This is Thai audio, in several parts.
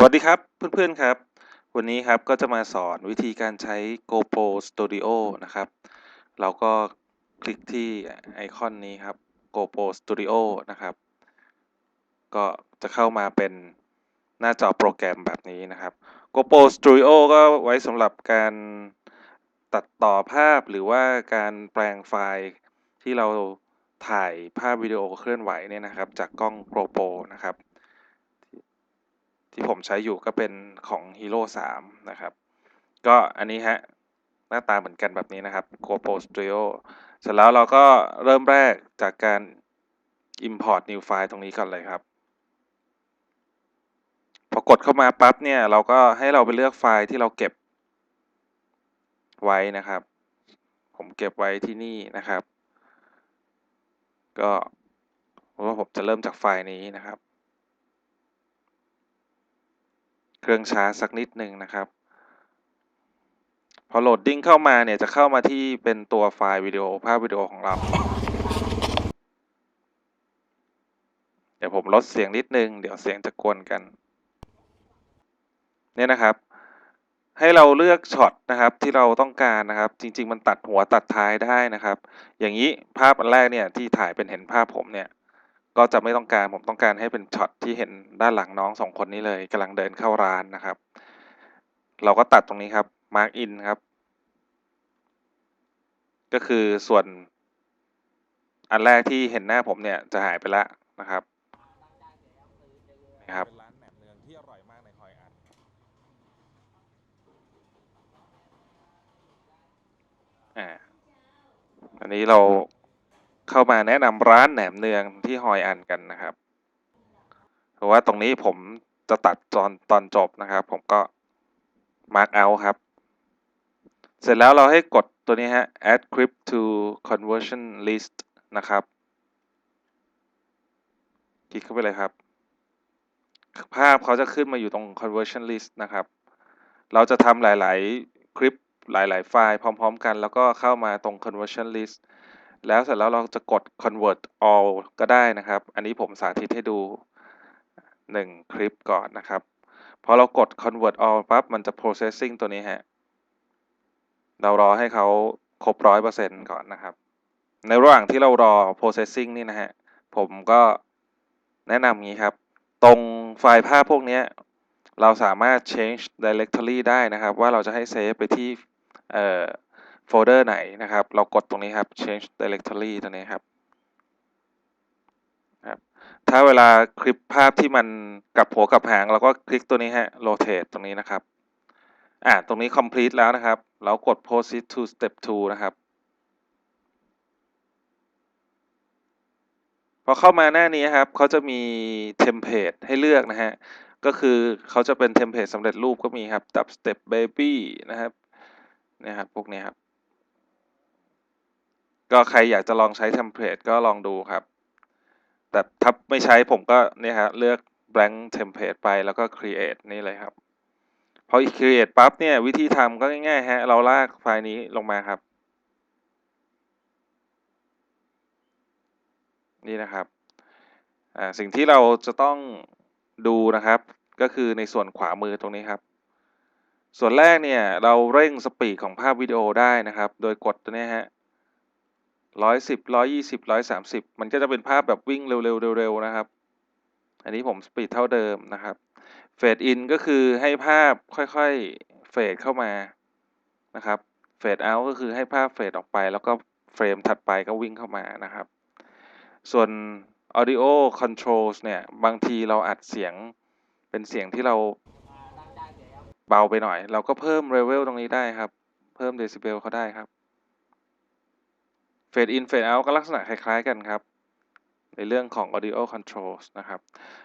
สวัสดีครับเพื่อนๆครับ วันนี้ครับก็จะมาสอนวิธีการใช้ GoPro Studio นะครับ เราก็คลิกที่ไอคอนนี้ครับ GoPro Studio นะครับ ก็จะเข้ามาเป็นหน้าจอโปรแกรมแบบนี้นะครับ GoPro Studio ก็ไว้สำหรับการตัดต่อภาพหรือว่าการแปลงไฟล์ที่เราถ่ายภาพวิดีโอเคลื่อนไหวเนี่ยนะครับ จากกล้อง GoPro นะครับ ที่ผมใช้อยู่ก็เป็นของ Hero 3 นะครับ ก็อันนี้ฮะ หน้าตาเหมือนกันแบบนี้นะครับ GoPro Studio เสร็จแล้วเราก็เริ่มแรกจากการ Import New File ตรงนี้ก่อนเลยครับ พอกดเข้ามาปั๊บเนี่ย เราก็ให้เราไปเลือกไฟล์ที่เราเก็บไว้นะครับ ผมเก็บไว้ที่นี่นะครับ ก็ว่าผมจะเริ่มจากไฟล์นี้นะครับ เครื่องช้าสักนิดหนึ่งนะครับ พอโหลดดิ้งเข้ามาเนี่ยจะเข้ามาที่เป็นตัวไฟล์วิดีโอภาพวิดีโอของเรา เดี๋ยวผมลดเสียงนิดนึง เดี๋ยวเสียงจะกวนกัน เนี่ยนะครับ ให้เราเลือกช็อตนะครับที่เราต้องการนะครับ จริง ๆ มันตัดหัวตัดท้ายได้นะครับ อย่างนี้ภาพอันแรกเนี่ยที่ถ่ายเป็นเห็นภาพผมเนี่ย ก็จะไม่ต้องการ ผมต้องการให้เป็นช็อตที่เห็นด้านหลังน้องสองคนนี้เลยกำลังเดินเข้าร้านนะครับ เราก็ตัดตรงนี้ครับ mark in ครับ ก็คือส่วน อันแรกที่เห็นหน้าผมเนี่ยจะหายไปแล้วนะครับนะครับ เป็นร้านแหนมเนืองที่อร่อยมากในฮอยอัน อ่า อันนี้เรา เข้ามาแนะนำร้านแหนมเนืองที่ฮอยอันกันนะครับเพราะว่าตรงนี้ผมจะตัดตอนตอนจบนะครับ ผมก็ mark out ครับ เสร็จแล้วเราให้กดตัวนี้ฮะ add clip to conversion list นะครับ คลิกเข้าไปเลยครับ ภาพเขาจะขึ้นมาอยู่ตรง conversion list นะครับ เราจะทำหลาย ๆ คลิปหลาย ๆ ไฟล์พร้อม ๆ กัน แล้วก็เข้ามาตรง conversion list แล้วเสร็จแล้วเราจะกด convert all ก็ได้นะครับ อันนี้ผมสาธิตให้ดู 1 คลิปก่อนนะครับ พอเรากด convert all ปั๊บ มันจะ processing ตัวนี้ฮะ เรารอให้เขาครบร้อยเปอร์เซ็นต์ก่อนนะครับ ในระหว่างที่เรารอ processing นี่นะฮะ ผมก็แนะนำงี้ครับ ตรงไฟล์ภาพพวกนี้เราสามารถ change directory ได้นะครับ ว่าเราจะให้เซฟไปที่เอ่อ โฟลเดอร์ไหนนะครับ เรากดตรงนี้ครับ change directory ตัวนี้ครับครับถ้าเวลาคลิปภาพที่มันกลับหัวกลับหางเราก็คลิกตัวนี้ฮะ rotate ตรงนี้นะครับอ่าตรงนี้ complete แล้วนะครับ เรากด proceed to step 2 นะครับ พอเข้ามาหน้านี้ครับ เขาจะมีเทมเพลตให้เลือกนะฮะ ก็คือเขาจะเป็นเทมเพลตสำเร็จรูปก็มีครับ dubstep baby นะครับนะครับ พวกนี้ครับ ก็ใครอยากจะลองใช้เทมเพลตก็ลองดูครับ แต่ถ้าไม่ใช้ผมก็เนี่ยฮะเลือก blank template ไปแล้วก็ create นี่เลยครับ พอ create ปั๊บเนี่ยวิธีทำก็ง่ายๆฮะเราลากไฟล์นี้ลงมาครับ นี่นะครับอ่าสิ่งที่เราจะต้องดูนะครับ ก็คือในส่วนขวามือตรงนี้ครับ ส่วนแรกเนี่ยเราเร่งสปีดของภาพวิดีโอได้นะครับ โดยกดตัวนี้ฮะ ร้อยสิบร้อยยี่สิบร้อยสามสิบมันก็จะเป็นภาพแบบวิ่งเร็วๆเร็วๆนะครับ อันนี้ผมสปีดเท่าเดิมนะครับเฟดอินก็คือให้ภาพค่อยๆเฟดเข้ามานะครับเฟดเอาก็คือให้ภาพเฟดออกไป แล้วก็เฟรมถัดไปก็วิ่งเข้ามานะครับ ส่วน audio controls เนี่ยบางทีเราอัดเสียงเป็นเสียงที่เราเบาไปหน่อย เราก็เพิ่ม level ตรงนี้ได้ครับ เพิ่ม decibel เขาได้ครับ fade in fade out ก็ลักษณะคล้ายๆกันครับ ในเรื่องของ audio controls นะครับ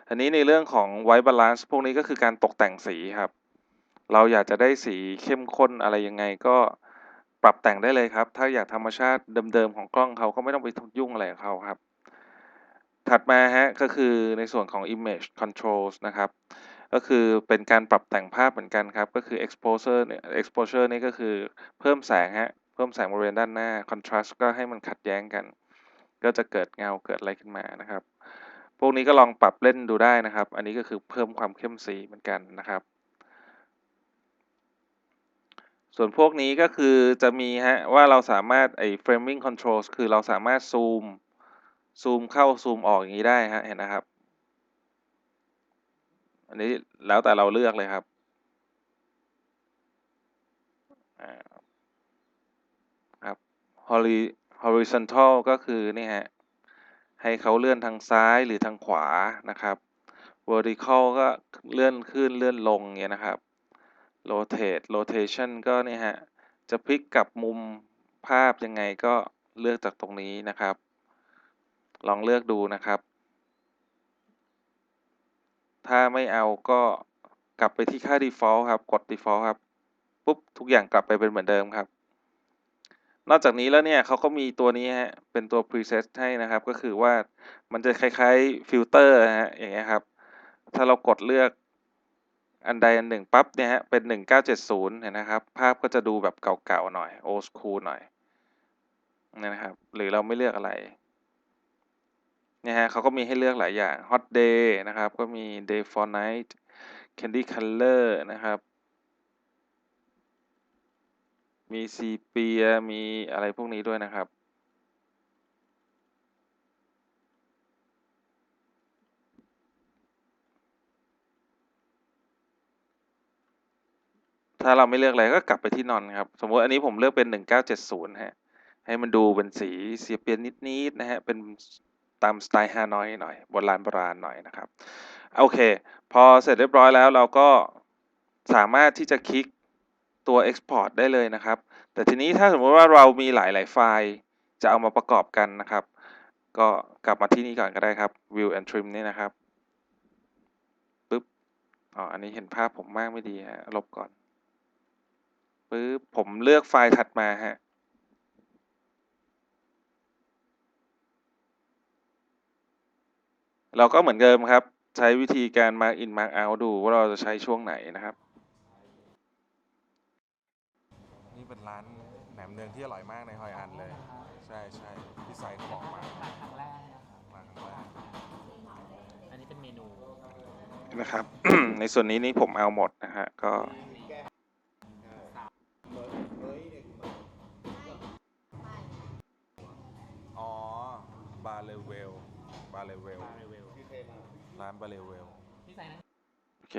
อันนี้ในเรื่องของ white balance พวกนี้ก็คือการตกแต่งสีครับ เราอยากจะได้สีเข้มข้นอะไรยังไงก็ปรับแต่งได้เลยครับ ถ้าอยากธรรมชาติเดิมๆของกล้องเขาก็ไม่ต้องไปยุ่งอะไรกับเขาครับ ถัดมาฮะก็คือในส่วนของ image controls นะครับ ก็คือเป็นการปรับแต่งภาพเหมือนกันครับ ก็คือ exposure เนี่ย exposure นี่ก็คือเพิ่มแสงฮะ เพิ่มแสงบริเวณด้านหน้า contrast ก็ให้มันขัดแย้งกัน ก็จะเกิดเงาเกิดอะไรขึ้นมานะครับ พวกนี้ก็ลองปรับเล่นดูได้นะครับ อันนี้ก็คือเพิ่มความเข้มสีเหมือนกันนะครับ ส่วนพวกนี้ก็คือจะมีฮะว่าเราสามารถไอ้ framing controls คือเราสามารถซูมซูมเข้าซูมออกอย่างนี้ได้ฮะเห็นนะครับ อันนี้แล้วแต่เราเลือกเลยครับอ่าครับ hori- horizontal ก็คือนี่ฮะให้เขาเลื่อนทางซ้ายหรือทางขวานะครับ vertical ก็เลื่อนขึ้นเลื่อนลงเงี้ยนะครับ rotate rotation ก็นี่ฮะจะพลิกกลับมุมภาพยังไงก็เลือกจากตรงนี้นะครับ ลองเลือกดูนะครับ ถ้าไม่เอาก็กลับไปที่ค่า default ครับ กด default ครับ ปุ๊บ ทุกอย่างกลับไปเป็นเหมือนเดิมครับ นอกจากนี้แล้วเนี่ยเขาก็มีตัวนี้ฮะ เป็นตัว preset ให้นะครับ ก็คือว่ามันจะคล้ายๆฟิลเตอร์ฮะ อย่างเงี้ยครับ ถ้าเรากดเลือกอันใดอันหนึ่งปั๊บเนี่ยฮะ เป็น 1970เห็นนะครับ ภาพก็จะดูแบบเก่าๆหน่อย old school หน่อยเนี่ยนะครับ หรือเราไม่เลือกอะไรเนี่ยฮะเขาก็มีให้เลือกหลายอย่าง hot day นะครับ ก็มี day for night candy color นะครับ มีซีเปีย มีอะไรพวกนี้ด้วยนะครับ ถ้าเราไม่เลือกอะไรก็กลับไปที่นอนครับ สมมติอันนี้ผมเลือกเป็น 1970 ฮะ ให้มันดูเป็นสีเซียเปียนิดๆนะฮะ เป็นตามสไตล์ฮานอยหน่อยโบราณโบราณหน่อยนะครับ โอเค พอเสร็จเรียบร้อยแล้วเราก็สามารถที่จะคลิก ตัว Export ได้เลยนะครับ แต่ทีนี้ถ้าสมมติว่าเรามีหลาย ๆ ไฟล์ จะเอามาประกอบกันนะครับ ก็กลับมาที่นี่ก่อนก็ได้ครับ View and Trim นี่นะครับปึ๊บอ๋ออันนี้เห็นภาพผมมากไม่ดีฮะลบก่อนปึ๊บผมเลือกไฟล์ถัดมาฮะเราก็เหมือนเดิมครับ ใช้วิธีการ mark in mark out ดูว่าเราจะใช้ช่วงไหนนะครับ นี่ เป็นร้านแหนมเนืองที่อร่อยมากในฮอยอันเลย ใช่ใช่พี่ไซเขาบอกมามาครั้งแรกนะครับมาครั้งแรกอันนี้เป็นเมนูนะครับ ในส่วนนี้นี่ผมเอาหมดนะฮะก็อ๋อบาเลเวลบาเลเวลมาเรเวลร้านบาเลเวลพี่ใส่นะโอเค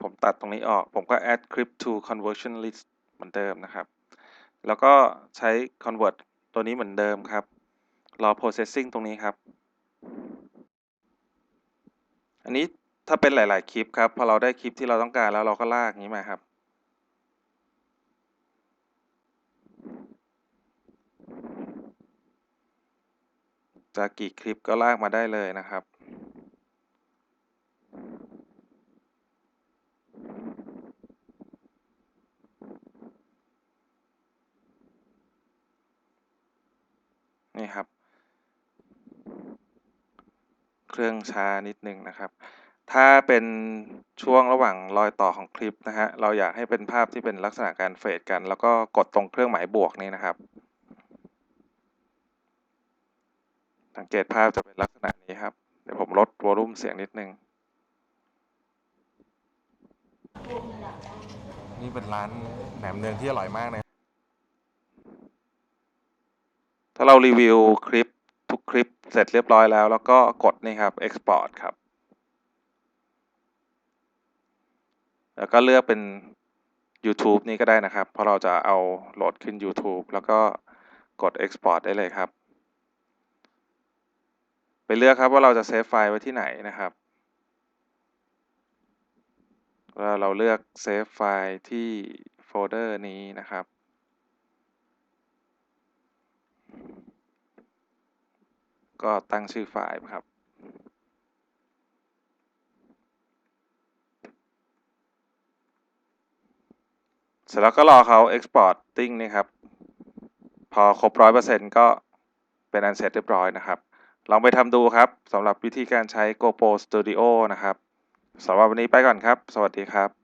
ผมตัดตรงนี้ออก ผมก็ add clip to conversion list เห มือนเดิมนะครับ แล้วก็ใช้ convert ตัวนี้เหมือนเดิมครับ รอ processing ตรงนี้ครับ อันนี้ถ้าเป็นหลาย ๆ คลิปครับ พอเราได้คลิปที่เราต้องการแล้วเราก็ลากนี้มาครับจะกี่คลิปก็ลากมาได้เลยนะครับ นี่ครับ เครื่องช้านิดนึงนะครับ ถ้าเป็นช่วงระหว่างรอยต่อของคลิปนะฮะ เราอยากให้เป็นภาพที่เป็นลักษณะการเฟดกัน แล้วก็กดตรงเครื่องหมายบวกนี้นะครับ สังเกตภาพจะเป็นลักษณะนี้ครับ เดี๋ยวผมลดวอลลุ่มเสียงนิดนึง นี่เป็นร้านแหนมเนืองที่อร่อยมากใน ถ้าเรารีวิวคลิปทุกคลิปเสร็จเรียบร้อยแล้ว แล้วก็กดนี่ครับ export ครับ แล้วก็เลือกเป็น YouTube นี่ก็ได้นะครับ เพราะเราจะเอาโหลดขึ้น YouTube แล้วก็กด export ได้เลยครับ ไปเลือกครับว่าเราจะเซฟไฟล์ไว้ที่ไหนนะครับเราเลือกเซฟไฟล์ที่โฟลเดอร์นี้นะครับ ก็ตั้งชื่อไฟล์ครับเสร็จแล้วก็รอเขา exporting นี่ครับ พอครบร้อยเปอร์เซ็นต์ก็เป็นอันเสร็จเรียบร้อยนะครับ ลองไปทำดูครับสำหรับวิธีการใช้ GoPro Studio นะครับสำหรับวันนี้ไปก่อนครับ สวัสดีครับ